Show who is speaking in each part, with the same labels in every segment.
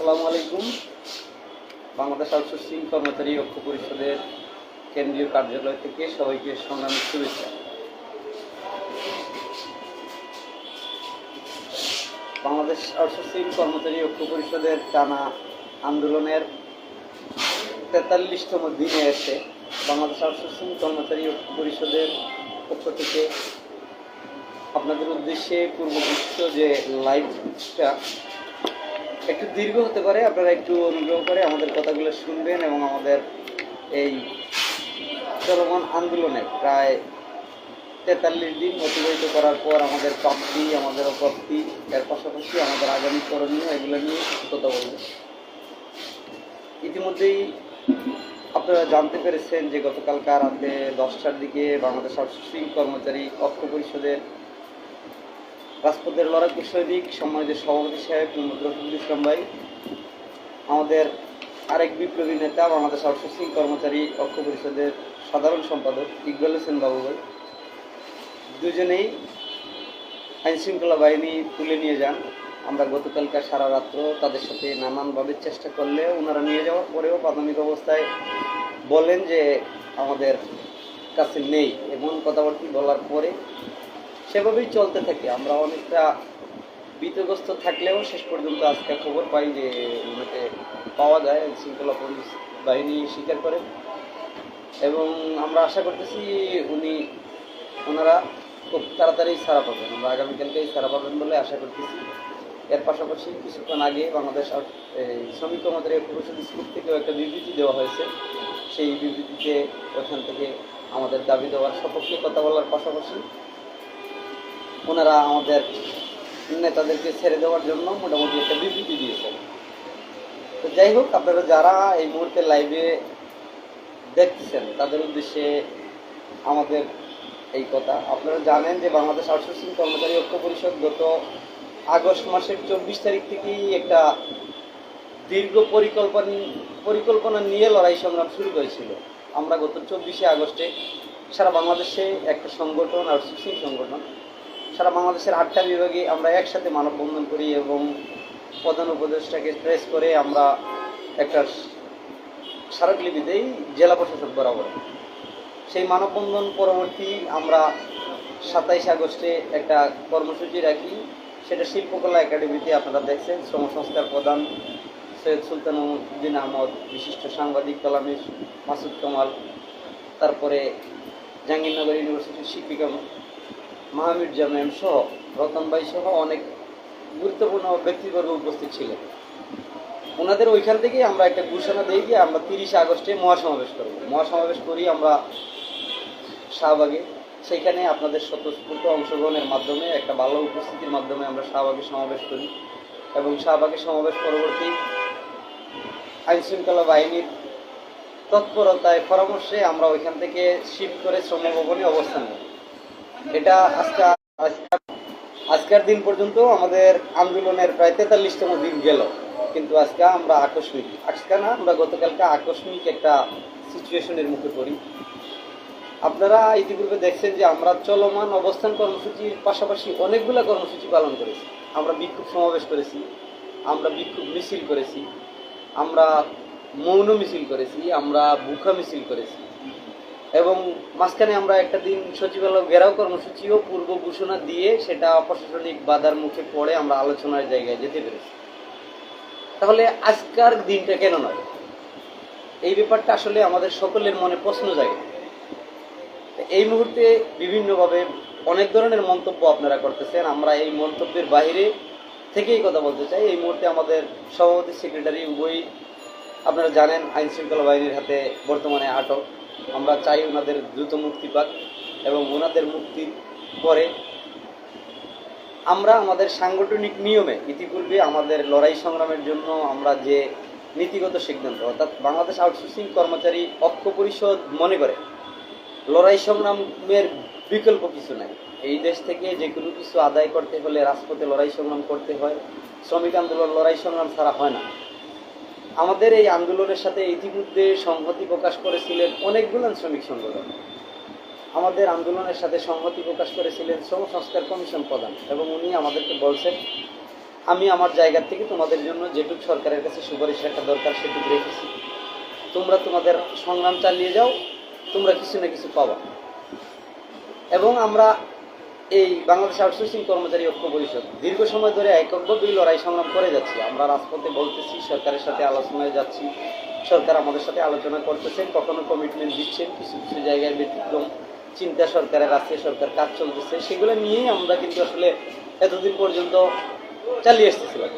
Speaker 1: আসসালামু আলাইকুম। বাংলাদেশ আউটসোর্সিং কর্মচারী ঐক্য পরিষদের কেন্দ্রীয় কার্যালয় থেকে সবাইকে সংগ্রামী শুভেচ্ছা। বাংলাদেশ আউটসোর্সিং কর্মচারী ঐক্য পরিষদের টানা আন্দোলনের তেতাল্লিশতম দিনে এসে বাংলাদেশ আউটসোর্সিং কর্মচারী ঐক্য পরিষদের পক্ষ থেকে আপনাদের উদ্দেশ্যে পূর্বদৃষ্ট যে লাইভটা একটু দীর্ঘ হতে পারে, আপনারা একটু অনুগ্রহ করে আমাদের কথাগুলো শুনবেন এবং আমাদের এই চলমান আন্দোলনে প্রায় তেতাল্লিশ দিন অতিবাহিত করার পর আমাদের প্রাপ্তি আমাদের অপ্রাপ্তি এর পাশাপাশি আমাদের আগামী করণীয় এগুলো নিয়ে কথা বলব। ইতিমধ্যেই আপনারা জানতে পেরেছেন যে গতকালকা রাতে দশটার দিকে বাংলাদেশ আউটসোর্সিং কর্মচারী অক্ষ পরিষদের রাজপথের লড়াকু সৈনিক, সম্মানিত সভাপতি সাহেব মোহাম্মদ রফিকুল ইসলাম ভাই, আমাদের আরেক বিপ্লবী নেতা, বাংলাদেশ আউটসোর্সিং কর্মচারী অক্ষ পরিষদের সাধারণ সম্পাদক ইকবাল হোসেন বাবু ভাই। দুজনেই আইনশৃঙ্খলা বাহিনী তুলে নিয়ে যান। আমরা গতকালকা সারা রাত্র তাদের সাথে নানানভাবে চেষ্টা করলে ওনারা নিয়ে যাওয়ার পরেও প্রাথমিক অবস্থায় বলেন যে আমাদের কাছে নেই। এমন কথাবার্তা বলার পরে সেভাবেই চলতে থাকে। আমরা অনেকটা বিতগ্রস্ত থাকলেও শেষ পর্যন্ত আজকে খবর পাই যে ওনাকে পাওয়া যায়, শৃঙ্খলা পুলিশ বাহিনী স্বীকার করে। এবং আমরা আশা করতেছি উনি ওনারা খুব তাড়াতাড়ি ছাড়া পাবেন। আমরা আগামীকালকেই ছাড়া পাবেন বলে আশা করতেছি। এর পাশাপাশি কিছুক্ষণ আগে বাংলাদেশ শ্রমিক কর্মচারী পরিষদ স্কুল থেকেও একটা বিবৃতি দেওয়া হয়েছে। সেই বিবৃতিতে ওখান থেকে আমাদের দাবি দেওয়ার সপক্ষে কথা বলার পাশাপাশি ওনারা আমাদের নেতাদেরকে ছেড়ে দেওয়ার জন্য মোটামুটি একটা বিবৃতি দিয়েছেন তো যাই হোক, আপনারা যারা এই মুহূর্তে লাইভে দেখতেছেন তাদের উদ্দেশ্যে আমাদের এই কথা। আপনারা জানেন যে বাংলাদেশ আউটসোর্সিং কর্মচারী ঐক্য পরিষদ গত আগস্ট মাসের চব্বিশ তারিখ থেকেই একটা দীর্ঘ পরিকল্পনা পরিকল্পনা নিয়ে লড়াই সংগ্রাম শুরু হয়েছিল আমরা গত চব্বিশে আগস্টে সারা বাংলাদেশে একটা সংগঠন, আউটসোর্সিং সংগঠন সারা বাংলাদেশের আটটা বিভাগে আমরা একসাথে মানববন্ধন করি এবং প্রধান উপদেষ্টাকে প্রেস করে আমরা একটা স্মারকলিপি দেই, জেলা প্রশাসক বরাবর। সেই মানববন্ধন পরবর্তী আমরা সাতাইশ আগস্টে একটা কর্মসূচি রাখি। সেটা শিল্পকলা একাডেমিতে আপনারা দেখছেন, শ্রম সংস্কার প্রধান সৈয়দ সুলতান উদ্দিন আহমদ, বিশিষ্ট সাংবাদিক কলামিস্ট মাসুদ কামাল, তারপরে জাহাঙ্গীরনগর ইউনিভার্সিটির শিক্ষিকা মাহমির্জা ম্যাম সহ, রতন ভাই সহ অনেক গুরুত্বপূর্ণ ব্যক্তিবর্গ উপস্থিত ছিলেন। ওনাদের ওইখান থেকেই আমরা একটা ঘোষণা দিই যে আমরা তিরিশে আগস্টে মহাসমাবেশ করব। মহাসমাবেশ করি আমরা শাহবাগে। সেইখানে আপনাদের স্বতঃস্ফূর্ত অংশগ্রহণের মাধ্যমে, একটা ভালো উপস্থিতির মাধ্যমে আমরা শাহবাগে সমাবেশ করি এবং শাহবাগে সমাবেশ পরবর্তী আইন শৃঙ্খলা বাহিনীর তৎপরতায় পরামর্শে আমরা ওইখান থেকে শিফট করে শ্রম ভবনে অবস্থান নিই এটা আজকে আজকে- আজকের দিন পর্যন্ত আমাদের আন্দোলনের প্রায় তেতাল্লিশতম দিন গেল। কিন্তু আজকে আমরা আকস্মিক। আজকে না, আমরা গতকালকে আকস্মিক একটা সিচুয়েশনের মুখে পড়ি। আপনারা ইতিপূর্বে দেখছেন যে আমরা চলমান অবস্থান কর্মসূচির পাশাপাশি অনেকগুলো কর্মসূচি পালন করেছি। আমরা বিক্ষোভ সমাবেশ করেছি, আমরা বিক্ষোভ মিছিল করেছি, আমরা মৌন মিছিল করেছি, আমরা বুখা মিছিল করেছি। এবং মাঝখানে আমরা একটা দিন সচিবালয় ঘেরাও কর্মসূচিও পূর্ব ঘোষণা দিয়ে সেটা প্রশাসনিক বাধার মুখে পড়ে আমরা আলোচনার জায়গায় যেতে পেরেছি। তাহলে আজকার দিনটা কেন নয়? এই ব্যাপারটা আসলে আমাদের সকলের মনে প্রশ্ন জাগে। এই মুহূর্তে বিভিন্নভাবে অনেক ধরনের মন্তব্য আপনারা করতেছেন। আমরা এই মন্তব্যের বাইরে থেকেই কথা বলতে চাই। এই মুহূর্তে আমাদের সভাপতি সেক্রেটারি উভয়ই আপনারা জানেন আইন শৃঙ্খলা বাহিনীর হাতে বর্তমানে আটক। আমরা চাই ওনাদের দ্রুত মুক্তি পাক এবং ওনাদের মুক্তির পরে আমরা আমাদের সাংগঠনিক নিয়মে ইতিপূর্বে আমাদের লড়াই সংগ্রামের জন্য আমরা যে নীতিগত সিদ্ধান্ত, অর্থাৎ বাংলাদেশ আউটসোর্সিং কর্মচারী অক্ষ পরিষদ মনে করে, লড়াই সংগ্রামের বিকল্প কিছু নাই। এই দেশ থেকে যে কোনো কিছু আদায় করতে হলে রাজপথে লড়াই সংগ্রাম করতে হয়, শ্রমিক আন্দোলন, লড়াই সংগ্রাম ছাড়া হয় না। আমাদের এই আন্দোলনের সাথে ইতিমধ্যে সংহতি প্রকাশ করেছিলেন অনেকগুলো শ্রমিক সংগঠন। আমাদের আন্দোলনের সাথে সংহতি প্রকাশ করেছিলেন শ্রম সংস্কার কমিশন প্রধান এবং উনি আমাদেরকে বলছেন, আমি আমার জায়গা থেকে তোমাদের জন্য যেটুকু সরকারের কাছে সুপারিশ রাখা দরকার সেটুকু রেখেছি। তোমরা তোমাদের সংগ্রাম চালিয়ে যাও, তোমরা কিছু না কিছু পাবা। এবং আমরা এই বাংলাদেশ আউটসোর্সিং কর্মচারী ঐক্য পরিষদ। দীর্ঘ সময় ধরে এককভাবে লড়াই সংগ্রাম করে যাচ্ছি। আমরা রাজপথে বলতেছি, সরকারের সাথে আলোচনায় যাচ্ছি। সরকার আমাদের সাথে আলোচনা করতেছেন কখনো কমিটমেন্ট দিচ্ছেন কিছু কিছু জায়গায় ব্যতিক্রম চিন্তা সরকারের আছে, সরকার কাজ চলতেছে। সেগুলো নিয়েই আমরা কিন্তু আসলে এতদিন পর্যন্ত চালিয়ে এসেছিলাম।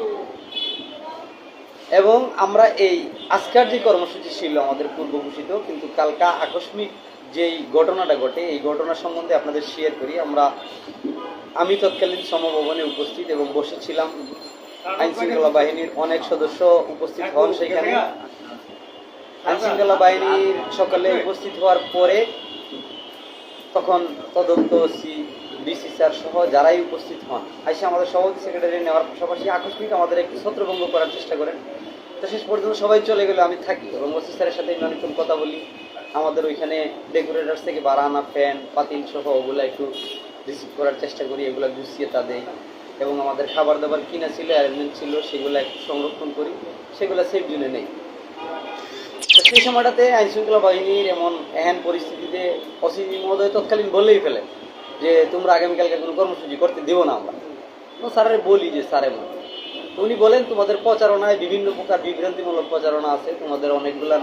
Speaker 1: এবং আমরা এই আজকের যে কর্মসূচি ছিল আমাদের পূর্ব ঘোষিত কিন্তু কালকা আকস্মিক যেই ঘটনাটা ঘটে, এই ঘটনা সম্বন্ধে আপনাদের শেয়ার করি। আমরা আমি তৎকালীন সমভবনে উপস্থিত এবং বসেছিলাম। আইন শৃঙ্খলা বাহিনীর অনেক সদস্য উপস্থিত হন সেখানে। আইন শৃঙ্খলা বাহিনীর সকালে উপস্থিত হওয়ার পরে তখন তদন্ত সি, ডিসি স্যার সহ যারাই উপস্থিত হন, আইসে আমাদের সভাপতি সেক্রেটারি নেওয়ার পাশাপাশি আকস্মিক আমাদের একটি ছত্রভঙ্গ করার চেষ্টা করেন। তো শেষ পর্যন্ত সবাই চলে গেলে, আমি থাকি এবং ওসি স্যারের সাথে অনেকক্ষণ কথা বলি। আমাদের ওইখানে ডেকোরেটার্স থেকে বারানা ফ্যান, পাতিল সহ ওগুলো একটু রিসিভ করার চেষ্টা করি, এগুলো গুছিয়ে তা দেই এবং আমাদের খাবার দাবার কিনা ছিল অ্যারেঞ্জমেন্ট ছিল, সেগুলো একটু সংরক্ষণ করি, সেগুলো সেফ জুনে নেই। সেই সময়টাতে আইন শৃঙ্খলা বাহিনীর এমন এহেন পরিস্থিতিতে অসি মহোদয় তৎকালীন বলেই ফেলে যে, তোমরা আগামীকালকে কোনো কর্মসূচি করতে দেবো না আমরা। তো স্যারের বলি যে, স্যার এমন। উনি বলেন, তোমাদের প্রচারণায় বিভিন্ন প্রকার বিভ্রান্তিমূলক প্রচারণা আছে, তোমাদের অনেকগুলা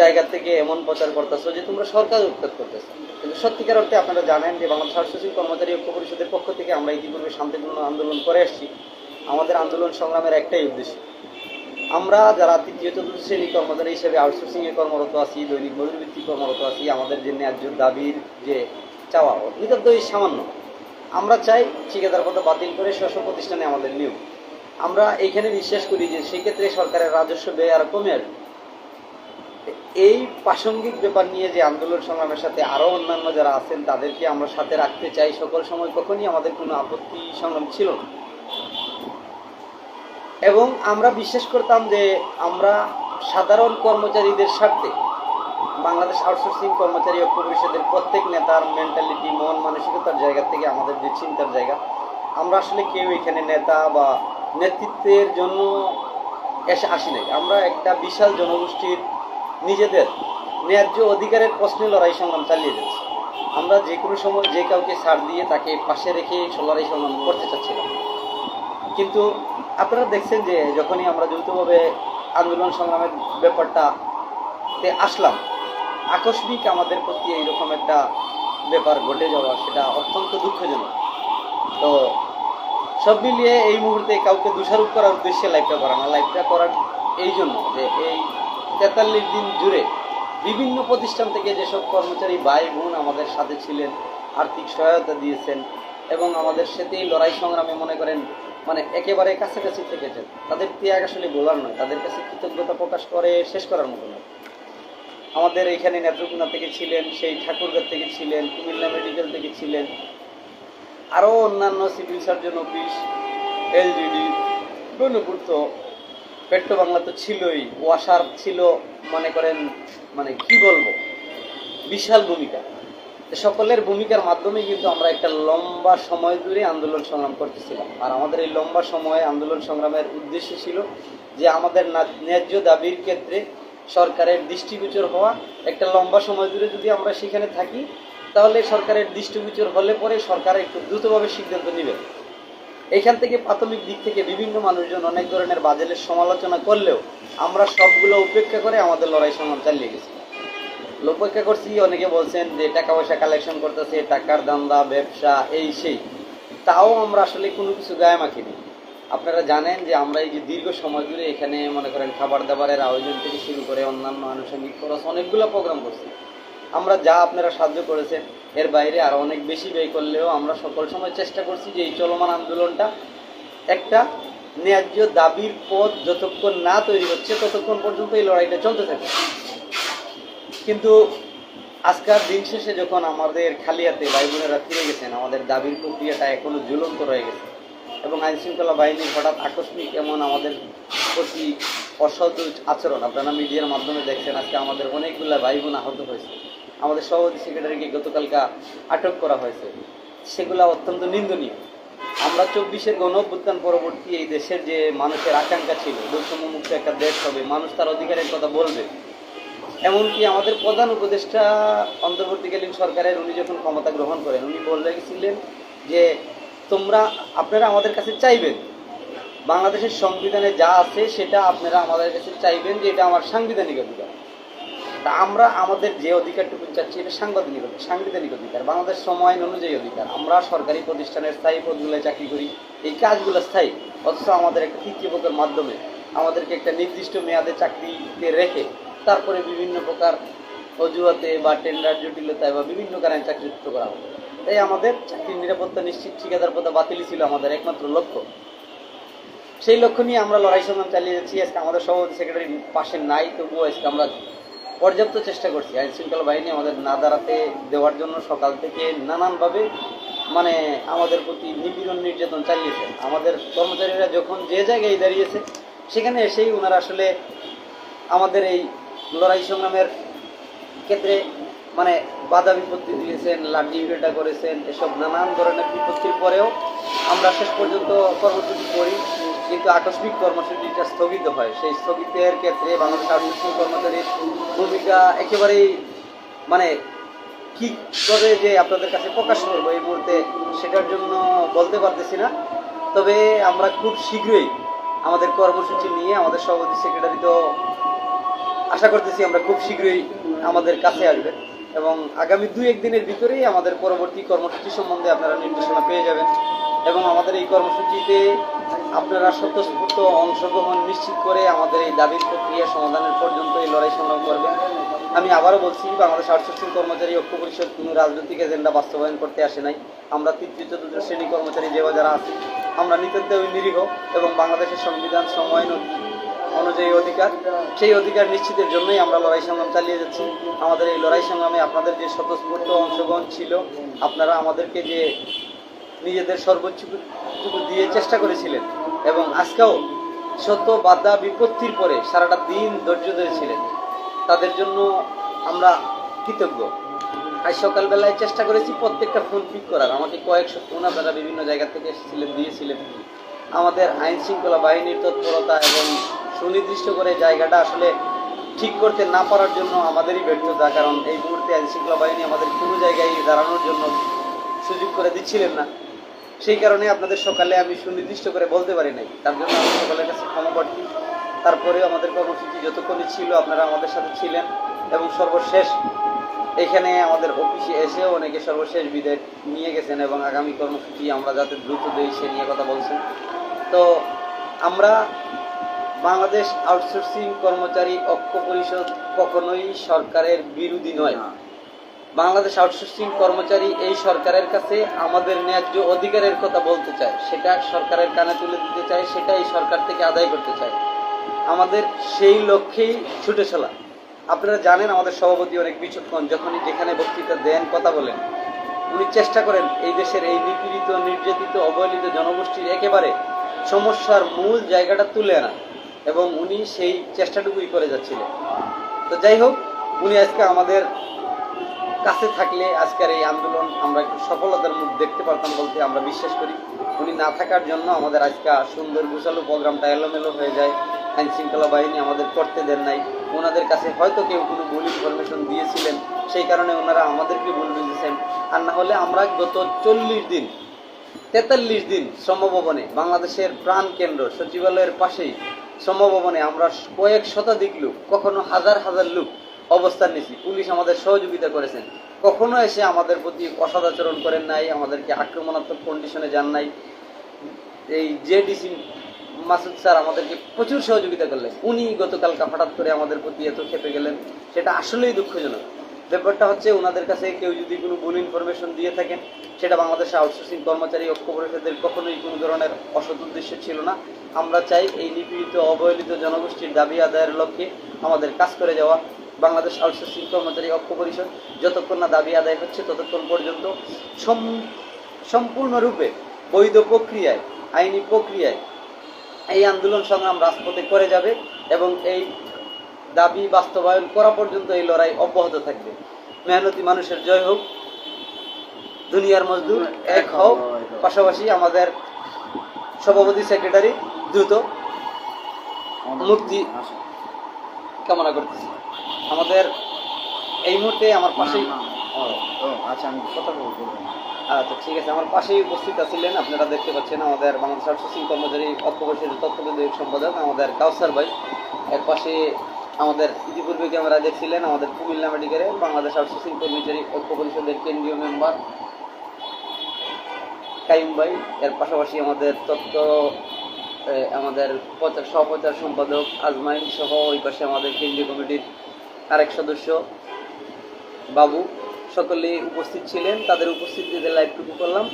Speaker 1: জায়গা থেকে এমন প্রচার করতেছো যে তোমরা সরকার উৎখাত করতেছো। কিন্তু সত্যিকার অর্থে আপনারা জানেন যে বাংলাদেশ আউটসোর্সিং কর্মচারী ঐক্য পরিষদের পক্ষ থেকে আমরা ইতিপূর্বে শান্তিপূর্ণ আন্দোলন করে আসছি আমাদের আন্দোলন সংগ্রামের একটাই উদ্দেশ্য। আমরা যারা তৃতীয় চতুর্থ শ্রেণি কর্মচারী হিসেবে আউটসোর্সিং এ কর্মরত আছি, দৈনিক মজুরি ভিত্তিক কর্মরত আছি, আমাদের যে ন্যায্য দাবির যে চাওয়া নিতান্তই সামান্য। আমরা চাই ঠিকাদার পদ বাতিল করে স্ব প্রতিষ্ঠানে আমাদের নিয়োগ। আমরা এইখানে বিশ্বাস করি যে সেক্ষেত্রে সরকারের রাজস্ব ব্যয় আর কমে আসবে। এই প্রাসঙ্গিক ব্যাপার নিয়ে যে আন্দোলন সংগ্রামের সাথে আরও অন্যান্য যারা আছেন, তাদেরকে আমরা সাথে রাখতে চাই। সকল সময় কখনই আমাদের কোনো আপত্তি সংগ্রাম ছিল না। এবং আমরা বিশ্বাস করতাম যে আমরা সাধারণ কর্মচারীদের স্বার্থে, বাংলাদেশ আউটসোর্সিং কর্মচারী ঐক্য পরিষদের প্রত্যেক নেতার মেন্টালিটি মন, মানসিকতার জায়গা থেকে আমাদের যে চিন্তার জায়গা, আমরা আসলে কেউ এখানে নেতা বা নেতৃত্বের জন্য এসে আসি নাই। আমরা একটা বিশাল জনগোষ্ঠীর নিজেদের ন্যায্য অধিকারের প্রশ্নে লড়াই সংগ্রাম চালিয়ে যাচ্ছে। আমরা যে কোনো সময় যে কাউকে ছাড় দিয়ে তাকে পাশে রেখে লড়াই সংগ্রাম করতে চাচ্ছিলাম। কিন্তু আপনারা দেখছেন যে যখনই আমরা যৌথভাবে আন্দোলন সংগ্রামের ব্যাপারটা তে আসলাম, আকস্মিক আমাদের প্রতি এইরকম একটা ব্যাপার ঘটে যাওয়া সেটা অত্যন্ত দুঃখজনক। তো সব মিলিয়ে এই মুহূর্তে কাউকে দোষারোপ করার উদ্দেশ্যে লাইভটা করা না লাইভটা করার এই জন্য যে এই তেতাল্লিশ দিন জুড়ে বিভিন্ন প্রতিষ্ঠান থেকে যেসব কর্মচারী ভাই বোন আমাদের সাথে ছিলেন, আর্থিক সহায়তা দিয়েছেন এবং আমাদের সাথেই লড়াই সংগ্রামে মনে করেন মানে একেবারে কাছাকাছি থেকেছেন তাদের ত্যাগ আসলে বলার নয়, তাদের কাছে কৃতজ্ঞতা প্রকাশ করে শেষ করার মতো নয়। আমাদের এখানে নেত্রকোনা থেকে ছিলেন, সেই ঠাকুরগাঁ থেকে ছিলেন, কুমিল্লা মেডিকেল থেকে ছিলেন, আরও অন্যান্য সিভিল সার্জন, অফিস, এলজিডি গণপূর্ত পেট্রো বাংলা তো ছিলই, ওয়াসার ছিল, মনে করেন মানে কি বলব, বিশাল ভূমিকা। সকলের ভূমিকার মাধ্যমে কিন্তু আমরা একটা লম্বা সময় ধরে আন্দোলন সংগ্রাম করতেছিলাম। আর আমাদের এই লম্বা সময়ে আন্দোলন সংগ্রামের উদ্দেশ্য ছিল যে আমাদের ন্যায্য দাবির ক্ষেত্রে সরকারের দৃষ্টিগোচর হওয়া। একটা লম্বা সময় ধরে যদি আমরা সেখানে থাকি, তাহলে সরকারের দৃষ্টিগোচর হলে পরে সরকার একটু দ্রুতভাবে সিদ্ধান্ত নেবে। এখান থেকে প্রাথমিক দিক থেকে বিভিন্ন মানুষজন অনেক ধরনের বাজেলের সমালোচনা করলেও আমরা সবগুলো উপেক্ষা করে আমাদের লড়াই সংগ্রাম চালিয়ে গেছি। উপেক্ষা করছি, অনেকে বলছেন যে টাকা পয়সা কালেকশন করতেছে, টাকার ধান্দা, ব্যবসা, এই সেই। তাও আমরা আসলে কোনো কিছু গায়ে মাখিনি। আপনারা জানেন যে আমরা এই যে দীর্ঘ সময় ধরে এখানে মনে করেন খাবার দাবারের আয়োজন থেকে শুরু করে অন্যান্য আনুষঙ্গিক খরচ অনেকগুলো প্রোগ্রাম করছি। আমরা যা আপনারা সাহায্য করেছেন এর বাইরে আরও অনেক বেশি ব্যয় করলেও আমরা সকল সময় চেষ্টা করছি যে এই চলমান আন্দোলনটা একটা ন্যায্য দাবির পথ যতক্ষণ না তৈরি হচ্ছে, ততক্ষণ পর্যন্ত এই লড়াইটা চলতে থাকে কিন্তু আজকাল দিন শেষে যখন আমাদের খালিয়াতে ভাই বোনেরা ফিরে গেছেন, আমাদের দাবির প্রক্রিয়াটা এখনও ঝুলন্ত রয়ে গেছে এবং আইন শৃঙ্খলা বাহিনীর হঠাৎ আকস্মিক এমন আমাদের প্রতি অসৎ আচরণ, আপনারা মিডিয়ার মাধ্যমে দেখছেন, আজকে আমাদের অনেকগুলা ভাই বোন আহত হয়েছে। আমাদের সভাপতি সেক্রেটারিকে গতকালকা আটক করা হয়েছে। সেগুলা অত্যন্ত নিন্দনীয়। আমরা চব্বিশের গণ অভ্যুত্থান পরবর্তী এই দেশের যে মানুষের আকাঙ্ক্ষা ছিল বৈষম্য মুক্ত একটা দেশ হবে, মানুষ তার অধিকারের কথা বলবে। এমনকি আমাদের প্রধান উপদেষ্টা অন্তর্বর্তীকালীন সরকারের উনি যখন ক্ষমতা গ্রহণ করেন, উনি বলে গেছিলেন যে, তোমরা, আপনারা আমাদের কাছে চাইবেন। বাংলাদেশের সংবিধানে যা আছে সেটা আপনারা আমাদের কাছে চাইবেন যে এটা আমার সাংবিধানিক অধিকার। তা আমরা আমাদের যে অধিকারটুকু চাচ্ছি এটা সাংবাদিক সাংবিধানিক অধিকার, বাংলাদেশ সময় অনুযায়ী অধিকার। আমরা সরকারি প্রতিষ্ঠানের স্থায়ী পদগুলোয় চাকরি করি, এই কাজগুলো স্থায়ী। অথচ আমাদের একটা কৃত্রিপকের মাধ্যমে আমাদেরকে একটা নির্দিষ্ট মেয়াদে চাকরিতে রেখে তারপরে বিভিন্ন প্রকার অজুহাতে বা টেন্ডার জটিলতায় বা বিভিন্ন কারণে চাকরিচ্যুত করা হবে তাই আমাদের চাকরির নিরাপত্তা নিশ্চিত ঠিকাদার পদে বাতিলই ছিল আমাদের একমাত্র লক্ষ্য। সেই লক্ষ্য নিয়ে আমরা লড়াই সংগ্রাম চালিয়ে যাচ্ছি। আজকে আমাদের সভাপতি সেক্রেটারি পাশে নাই, তবুও আজকে আমরা পর্যাপ্ত চেষ্টা করছি। আইন শৃঙ্খলা বাহিনী আমাদের না দাঁড়াতে দেওয়ার জন্য সকাল থেকে নানানভাবে মানে আমাদের প্রতি নিপীড়ন নির্যাতন চালিয়েছে। আমাদের কর্মচারীরা যখন যে জায়গায় দাঁড়িয়েছে, সেখানে এসেই ওনারা আসলে আমাদের এই লড়াই সংগ্রামের ক্ষেত্রে মানে বাধা বিপত্তি দিয়েছেন লাঠি পেটা করেছেন, এসব নানান ধরনের বিপত্তির পরেও আমরা শেষ পর্যন্ত কর্মসূচি করি। কিন্তু আকস্মিক কর্মসূচিটা স্থগিত হয়, সেই স্থগিতের ক্ষেত্রে বাংলাদেশ আউটসোর্সিং কর্মচারীর ভূমিকা একেবারেই মানে কি করে যে আপনাদের কাছে প্রকাশ করব এই মুহূর্তে, সেটার জন্য বলতে পারতেছি না। তবে আমরা খুব শীঘ্রই আমাদের কর্মসূচি নিয়ে আমাদের সভাপতি সেক্রেটারি তো আশা করতেছি আমরা খুব শীঘ্রই আমাদের কাছে আসবে এবং আগামী দুই একদিনের ভিতরেই আমাদের পরবর্তী কর্মসূচি সম্বন্ধে আপনারা নির্দেশনা পেয়ে যাবেন এবং আমাদের এই কর্মসূচিতে আপনারা স্বতঃস্ফূর্ত অংশগ্রহণ নিশ্চিত করে আমাদের এই দাবির প্রক্রিয়া সমাধানের পর্যন্ত এই লড়াই সংগ্রাম করবেন। আমি আবারও বলছি, বাংলাদেশ আউটসোর্সিং কর্মচারী ঐক্য পরিষদ কোনো রাজনৈতিক এজেন্ডা বাস্তবায়ন করতে আসে নাই। আমরা তৃতীয়, চতুর্থ শ্রেণি কর্মচারী যে যারা আছি, আমরা নিতান্ত ওই নিরীহ এবং বাংলাদেশের সংবিধান সময় অনুযায়ী অধিকার, সেই অধিকার নিশ্চিতের জন্যই আমরা লড়াই সংগ্রাম চালিয়ে যাচ্ছি। আমাদের এই লড়াই সংগ্রামে আপনাদের যে স্বতঃস্ফূর্ত অংশগ্রহণ ছিল, আপনারা আমাদেরকে যে নিজেদের সর্বোচ্চটুকু দিয়ে চেষ্টা করেছিলেন এবং আজকেও শত বাধা বিপত্তির পরে সারাটা দিন ধৈর্য ধরেছিলেন। তাদের জন্য আমরা কৃতজ্ঞ। আজ সকালবেলায় চেষ্টা করেছি প্রত্যেকটা ফোন পিক করার। আমাকে কয়েকশো ফোন আপনারা বিভিন্ন জায়গা থেকে এসেছিলেন, দিয়েছিলেন। আমাদের আইন শৃঙ্খলা বাহিনীর তৎপরতা এবং সুনির্দিষ্ট করে জায়গাটা আসলে ঠিক করতে না পারার জন্য আমাদেরই ব্যর্থতা, কারণ এই মুহূর্তে আইন শৃঙ্খলা বাহিনী আমাদের কোনো জায়গায় দাঁড়ানোর জন্য সুযোগ করে দিচ্ছিলেন না। সেই কারণে আপনাদের সকালে আমি সুনির্দিষ্ট করে বলতে পারি নাই। তার জন্য আমি সকালের কাছে ক্ষমা প্রার্থী। তারপরেও আমাদের কর্মসূচি যতক্ষণই ছিল, আপনারা আমাদের সাথে ছিলেন এবং সর্বশেষ এখানে আমাদের অফিসে এসেও অনেকে সর্বশেষ বিদায় নিয়ে গেছেন এবং আগামী কর্মসূচি আমরা যাতে দ্রুত দিই সে নিয়ে কথা বলছেন। তো আমরা বাংলাদেশ আউটসোর্সিং কর্মচারী ঐক্য পরিষদ কখনোই সরকারের বিরোধী নয়। বাংলাদেশ আউটসোর্সিং কর্মচারী এই সরকারের কাছে আমাদের ন্যায্য অধিকারের কথা বলতে চায়। সেটা সরকারের কানে তুলে দিতে চায় সেটা এই সরকার থেকে আদায় করতে চায়। আমাদের সেই লক্ষ্যেই ছুটে চলা। আপনারা জানেন আমাদের সভাপতি অনেক বিচক্ষণ, যখনই যেখানে বক্তৃতা দেন, কথা বলেন। উনি চেষ্টা করেন এই দেশের এই নিপীড়িত, নির্যাতিত, অবহেলিত জনগোষ্ঠীর একেবারে সমস্যার মূল জায়গাটা তুলে আনা এবং উনি সেই চেষ্টাটুকুই করে যাচ্ছিলেন। তো যাই হোক, উনি আজকে আমাদের কাছে থাকলে আজকের এই আন্দোলন আমরা একটু সফলতার মুখ দেখতে পারতাম বলতে আমরা বিশ্বাস করি। উনি না থাকার জন্য আমাদের আজকে সুন্দর গুছালো প্রোগ্রামটা এলোমেলো হয়ে যায়। আইন শৃঙ্খলা বাহিনী আমাদের করতে দেন নাই। ওনাদের কাছে হয়তো কেউ কোনো ভুল ইনফরমেশন দিয়েছিলেন। সেই কারণে ওনারা আমাদেরকে ভুল বুঝেছেন। আর না হলে আমরা গত চল্লিশ দিন, তেতাল্লিশ দিন শ্রমভবনে বাংলাদেশের প্রাণ কেন্দ্র সচিবালয়ের পাশেই শ্রমভবনে আমরা কয়েক শতাধিক লোক, কখনো হাজার হাজার লোক অবস্থান নিয়েছি। পুলিশ আমাদের সহযোগিতা করেছেন। কখনো এসে আমাদের প্রতি অসদাচরণ করেন নাই, আমাদেরকে আক্রমণাত্মক কন্ডিশনে যান নাই। এই জেডিসি মাসুদ স্যার আমাদেরকে প্রচুর সহযোগিতা করলেন। উনি গতকালকে হঠাৎ করে আমাদের প্রতি এত খেপে গেলেন, সেটা আসলেই দুঃখজনক। ব্যাপারটা হচ্ছে ওনাদের কাছে কেউ যদি কোনো ভুল ইনফরমেশন দিয়ে থাকেন, সেটা বাংলাদেশ আউটসোর্সিং কর্মচারী ঐক্য পরিষদের কখনোই কোনো ধরনের অসৎ উদ্দেশ্য ছিল না। আমরা চাই এই নিপীড়িত, অবহেলিত জনগোষ্ঠীর দাবি আদায়ের লক্ষ্যে আমাদের কাজ করে যাওয়া বাংলাদেশ আউটসোর্সিং কর্মচারী ঐক্য পরিষদ। যতক্ষণ না দাবি আদায় হচ্ছে, ততক্ষণ পর্যন্ত সম- সম্পূর্ণরূপে বৈধ প্রক্রিয়ায়, আইনি প্রক্রিয়ায় এই আন্দোলন সংগ্রাম রাজপথে করে যাবে এবং এই দাবি বাস্তবায়ন করা পর্যন্ত এই লড়াই অব্যাহত থাকবে। মেহনতি মানুষের জয় হোক দুনিয়ার মজদুর এক হোক পাশাপাশি আমাদের সভাপতি সেক্রেটারি দ্রুত মুক্তি কামনা করতেছি। আমাদের এই মুহূর্তে আমার পাশেই
Speaker 2: আচ্ছা আমি কথা বলব।
Speaker 1: আচ্ছা ঠিক আছে। আমার পাশেই উপস্থিত আছিলেন আপনারা দেখতে পাচ্ছেন আমাদের বাংলাদেশ আউটসোর্সিং কর্মচারী অক্ষ পরিষদের তত্ত্বাবধায়ক সম্পাদক আমাদের কাউসার ভাই। এর পাশে আমাদের ইতিপূর্বে ক্যামেরা দেখছিলেন? আমাদের কুমিল্লা মেডিকেলে বাংলাদেশ আউটসোর্সিং কর্মচারী ঐক্য পরিষদের কেন্দ্রীয় মেম্বার কাইম ভাই। এর পাশাপাশি আমাদের এ, আমাদের প্রচার সহপ্রচার সম্পাদক আজমাইন সহ ওই পাশে আমাদের কেন্দ্রীয় কমিটির আরেক সদস্য বাবু। সকলে উপস্থিত ছিলেন। তাদের উপস্থিতিতে লাইভটুকু করলাম।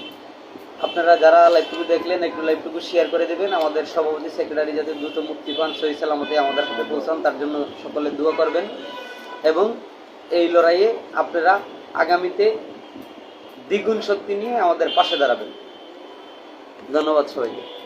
Speaker 1: আপনারা যারা লাইভটুকু দেখলেন, একটু লাইভটুকু শেয়ার করে দেবেন। আমাদের সভাপতি সেক্রেটারি যাতে দ্রুত মুক্তি পান, সহি সালামতে আমাদের হাতে পৌঁছান, তার জন্য সকলে দোয়া করবেন। এবং এই লড়াইয়ে আপনারা আগামীতে দ্বিগুণ শক্তি নিয়ে আমাদের পাশে দাঁড়াবেন। ধন্যবাদ সবাইকে।